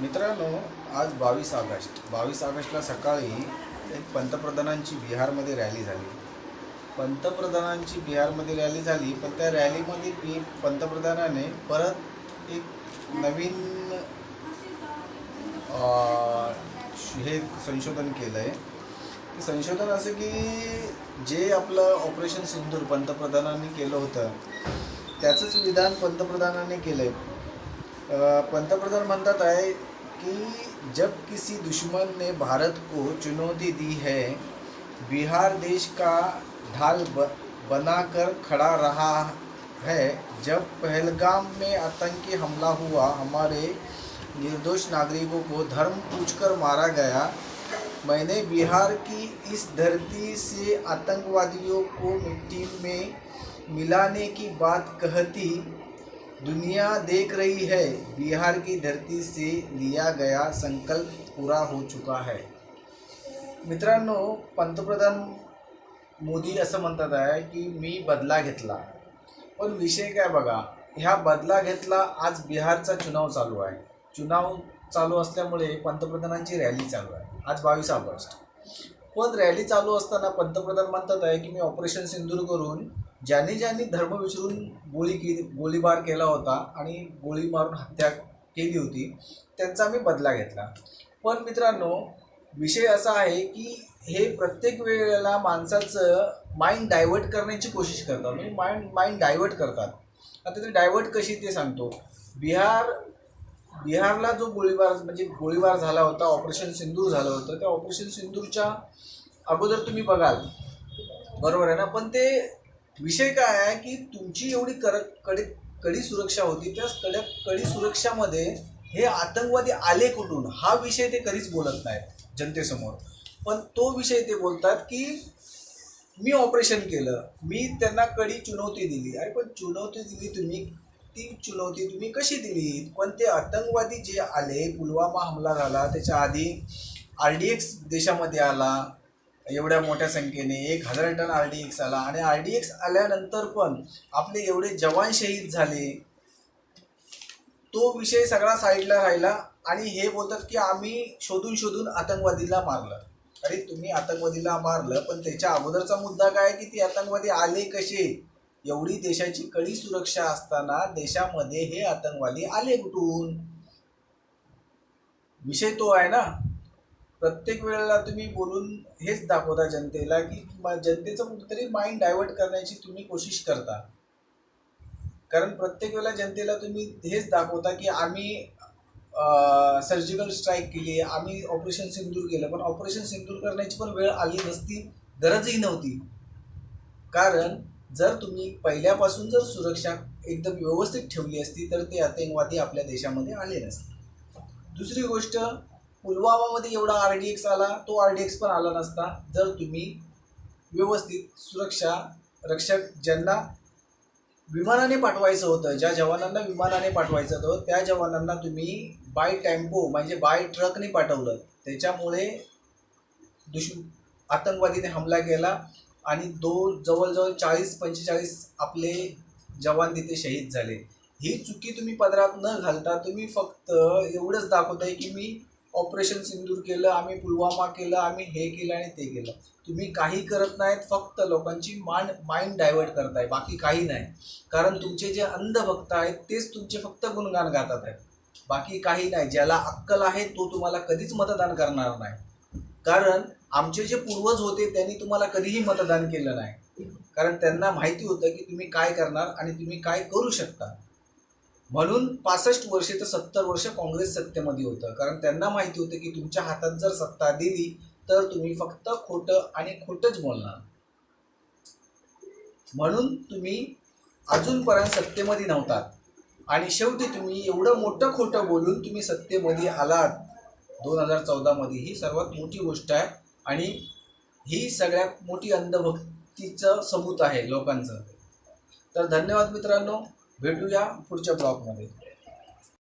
मित्रांनो आज बावीस ऑगस्ट. बावीस ऑगस्टला सकाळी एक पंतप्रधानांची बिहारमध्ये रॅली झाली. पंतप्रधानांची बिहारमध्ये रॅली झाली पण त्या रॅलीमध्ये पी पंतप्रधानाने परत एक नवीन हे संशोधन केलं आहे संशोधन असं की जे आपलं ऑपरेशन सिंधूर पंतप्रधानांनी केलं होतं त्याचंच विधान पंतप्रधानांनी केलं आहे पंतप्रधान म्हणतात आहे कि जब किसी दुश्मन ने भारत को चुनौती दी है, बिहार देश का ढाल बनाकर खड़ा रहा है। जब पहलगाम में आतंकी हमला हुआ, हमारे निर्दोष नागरिकों को धर्म पूछकर मारा गया। मैंने बिहार की इस धरती से आतंकवादियों को मिट्टी में मिलाने की बात कहती दुनिया देख रही है बिहार की धरती से लिया गया संकल्प पूरा हो चुका है। मित्रांनो पंतप्रधान मोदी असं म्हणतात आहे की मी बदला घेतला. पण विषय काय बघा ह्या बदला घेतला आज बिहारचा चुनाव चालू आहे. चुनाव चालू असल्यामुळे पंतप्रधानांची रॅली चालू आहे. आज बावीस ऑगस्ट. पण रॅली चालू असताना पंतप्रधान म्हणतात आहे की मी ऑपरेशन सिंदूर करून ज्यांनी ज्यांनी धर्म विसरून गोळी केली गोळीबार केला होता आणि गोळी मारून हत्या केली होती त्यांचा मी बदला घेतला. पण मित्रांनो विषय असा आहे की हे प्रत्येक वेळेला माणसाचं माइंड डायव्हर्ट करण्याची कोशिश करतात. म्हणजे माइंड माइंड डायव्हर्ट करतात. आता ते डायव्हर्ट कशी ते सांगतो. बिहार बिहारला जो गोळीबार म्हणजे गोळीबार झाला होता ऑपरेशन सिंदूर झालं होतं त्या ऑपरेशन सिंदूरच्या अगोदर तुम्ही बघाल. बरोबर आहे ना? पण ते विषय काय आहे की तुमची एवढी कर कडी कडी सुरक्षा होती त्या कड्या कडी सुरक्षामध्ये हे आतंकवादी आले कुठून? हा विषय ते कधीच बोलत नाहीत जनतेसमोर. पण तो विषय ते बोलतात की मी ऑपरेशन केलं मी त्यांना कडी चुनवती दिली. अरे पण चुनवती दिली तुम्ही ती चुनौती तुम्ही कशी दिली पण ते आतंकवादी जे आले पुलवामा हमला झाला त्याच्या आधी आर डी एक्स देशामध्ये आला एवढ्या मोठ्या संख्येने एक हजार टन आर डी एक्स आला आणि आर डी एक्स आल्यानंतर पण आपले एवढे जवान शहीद झाले. तो विषय सगळा साईडला राहिला आणि हे बोलतात की आम्ही शोधून शोधून आतंकवादीला मारलं. अरे तुम्ही आतंकवादीला मारलं पण त्याच्या अगोदरचा मुद्दा काय की ते आतंकवादी आले कसे? एवढी देशाची कडी सुरक्षा असताना देशामध्ये हे आतंकवादी आले कुठून? विषय तो आहे ना. प्रत्येक वेळेला तुम्ही बोलून हेच दाखवता जनतेला की जनतेचं कुठेतरी माइंड डायव्हर्ट करण्याची तुम्ही कोशिश करता. कारण प्रत्येक वेळेला जनतेला तुम्ही हेच दाखवता की आम्ही सर्जिकल स्ट्राईक केली आम्ही ऑपरेशन सिंदूर केलं पण ऑपरेशन सिंदूर करण्याची पण वेळ आली नसती गरजही नव्हती. कारण जर तुम्ही पहिल्यापासून जर सुरक्षा एकदम व्यवस्थित ठेवली असती तर ते आतंकवादी आपल्या देशामध्ये आले नसते. दुसरी गोष्ट पुलवामामध्ये एवढा आर डी एक्स आला तो आर डी एक्स पण आला नसता. जर तुम्ही व्यवस्थित सुरक्षा रक्षक ज्यांना विमानाने पाठवायचं होतं ज्या जवानांना विमानाने पाठवायचं होतं त्या जवानांना तुम्ही बाय टेम्पो म्हणजे बाय ट्रकने पाठवलं. त्याच्यामुळे दुष आतंकवादीने हमला केला. आणि दो जवळजवळ चाळीस पंचेचाळीस आपले जवान तिथे शहीद झाले. ही चुकी तुम्ही पदरात न घालता तुम्ही फक्त एवढंच दाखवताय की मी ऑपरेशन सिंदूर केलं आम्ही पुलवामा केलं आम्ही हे केलं आणि ते केलं. तुम्ही काही करत नाहीत फक्त लोकांची मान माइंड डायव्हर्ट करताय बाकी काही नाही. कारण तुमचे जे अंधभक्त आहेत तेच तुमचे फक्त गुणगान गातात आहेत. बाकी काही नाही ज्याला अक्कल आहे तो तुम्हाला कधीच मतदान करणार नाही. कारण आमचे जे पूर्वज होते त्यांनी तुम्हाला कधीही मतदान केलं नाही. कारण त्यांना माहिती होतं की तुम्ही काय करणार आणि तुम्ही काय करू शकता. म्हणून पासष्ट वर्षे तर सत्तर वर्ष काँग्रेस सत्तेमध्ये होतं. कारण त्यांना माहिती होतं की तुमच्या हातात जर सत्ता दिली तर तुम्ही फक्त खोटं आणि खोटंच बोलणार. म्हणून तुम्ही अजूनपर्यंत सत्तेमध्ये नव्हतात. आणि शेवटी तुम्ही एवढं मोठं खोटं बोलून तुम्ही सत्तेमध्ये आलात दोन हजार चौदामध्ये ही सर्वात मोठी गोष्ट आहे आणि ही सगळ्यात मोठी अंधभक्तीचं सबूत आहे लोकांचं. तर धन्यवाद मित्रांनो. भेटूया पुढच्या ब्लॉगमध्ये.